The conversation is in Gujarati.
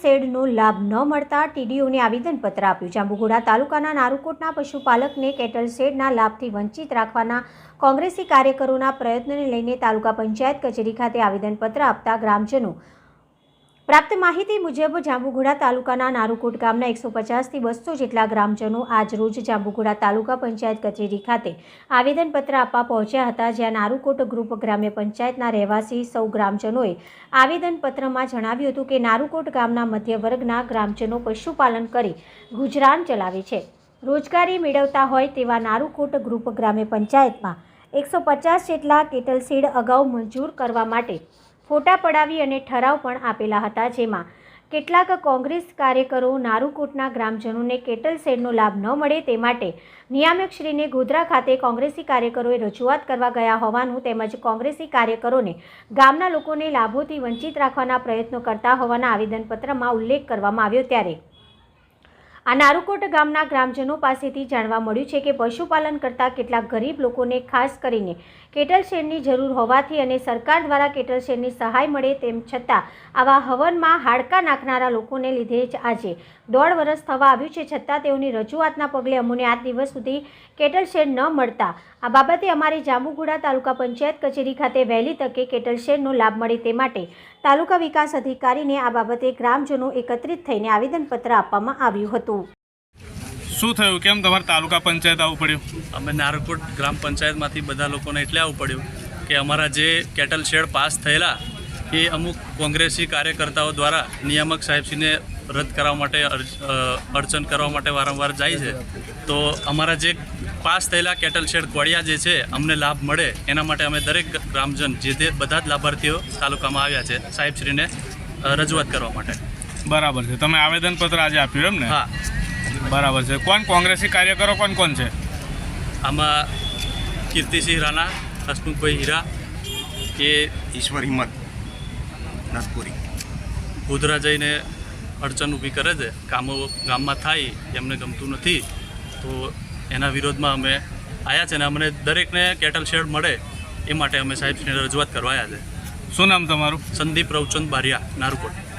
શેડનો લાભ ન મળતા ટીડીઓને આવેદનપત્ર આપ્યું. જાંબુઘોડા તાલુકાના નારુકોટના પશુપાલકને કેટલ શેડના લાભથી વંચિત રાખવાના કોંગ્રેસી કાર્યકરોના પ્રયત્નને લઈને તાલુકા પંચાયત કચેરી ખાતે આવેદનપત્ર આપતા ગ્રામજનો પ્રાપ્ત માહિતી મુજબ જાંબુઘોડા તાલુકાના નારુકોટ ગામના એકસો પચાસથી બસો જેટલા ગ્રામજનો આજ રોજ જાંબુઘોડા તાલુકા પંચાયત કચેરી ખાતે આવેદનપત્ર આપવા પહોંચ્યા હતા, જ્યાં નારુકોટ ગ્રુપ ગ્રામ્ય પંચાયતના રહેવાસી સૌ ગ્રામજનોએ આવેદનપત્રમાં જણાવ્યું હતું કે નારુકોટ ગામના મધ્ય વર્ગના ગ્રામજનો પશુપાલન કરી ગુજરાન ચલાવે છે. રોજગારી મેળવતા હોય તેવા નારુકોટ ગ્રુપ ગ્રામ્ય પંચાયતમાં એકસો પચાસ જેટલા કેટલ સીડ અગાઉ મંજૂર કરવા માટે ફોટા પડાવી અને ઠરાવ પણ આપેલા હતા, જેમાં કેટલાક કોંગ્રેસ કાર્યકરો નારુકોટના ગ્રામજનોને કેટલ શેડનો લાભ ન મળે તે માટે નિયામકશ્રીને ગોધરા ખાતે કોંગ્રેસી કાર્યકરોએ રજૂઆત કરવા ગયા હોવાનું તેમજ કોંગ્રેસી કાર્યકરોને ગામના લોકોને લાભોથી વંચિત રાખવાના પ્રયત્નો કરતા હોવાના આવેદનપત્રમાં ઉલ્લેખ કરવામાં આવ્યો ત્યારે આ નારુકોટ ગામના ગ્રામજનો પાસેથી જાણવા મળ્યું છે કે પશુપાલન કરતા કેટલાક ગરીબ લોકોને ખાસ કરીને કેટલ શેડની જરૂર હોવાથી અને સરકાર દ્વારા કેટલ શેડની સહાય મળે તેમ છતાં આવા હવનમાં હાડકાં નાખનારા લોકોને લીધે જ આજે દોઢ વર્ષ થવા આવ્યું છે. છતાં તેઓની રજૂઆતના પગલે અમુને આજ દિવસ સુધી કેટલ શેડ ન મળતા. આ બાબતે અમારી જાંબુગુડા તાલુકા પંચાયત કચેરી ખાતે વહેલી તકે કેટલ શેડનો લાભ મળે તે માટે તાલુકા વિકાસ અધિકારીને આ બાબતે ગ્રામજનો એકત્રિત થઈને આવેદનપત્ર આપવામાં આવ્યું હતું. શું થયું? કેમ તમારે તાલુકા પંચાયત આવવું પડ્યું? અમે નારકોટ ગ્રામ પંચાયતમાંથી બધા લોકોને એટલે આવવું પડ્યું કે અમારા જે કેટલ શેડ પાસ થયેલા એ અમુક કોંગ્રેસી કાર્યકર્તાઓ દ્વારા નિયામક સાહેબશ્રીને રદ કરવા માટે અર્ચન અડચણ કરવા માટે વારંવાર જાય છે. તો અમારા જે પાસ થયેલા કેટલ શેડ કોળિયા જે છે અમને લાભ મળે એના માટે અમે દરેક ગ્રામજન જે તે બધા જ લાભાર્થીઓ તાલુકામાં આવ્યા છે સાહેબશ્રીને રજૂઆત કરવા માટે. બરાબર છે. તમે આવેદનપત્ર આજે આપ્યું એમ ને? હા. બરાબર છે. કોણ કોંગ્રેસી કાર્યકરો કોણ કોણ છે? આમાં કીર્તિસિંહ રાણા હસમુખભાઈ હીરા કે ઈશ્વર હિંમત નાથપુરી ગોધરા જઈને અડચણ ઊભી કરે છે કામો ગામમાં થાય એમને ગમતું નથી તો એના વિરોધમાં અમે આવ્યા છે ને અમને દરેકને કેટલ શેડ મળે એ માટે અમે સાહેબ રજૂઆત કરવા આવ્યા છે. શું નામ તમારું? સંદીપ રવચંદ બારિયા નારુકોટ.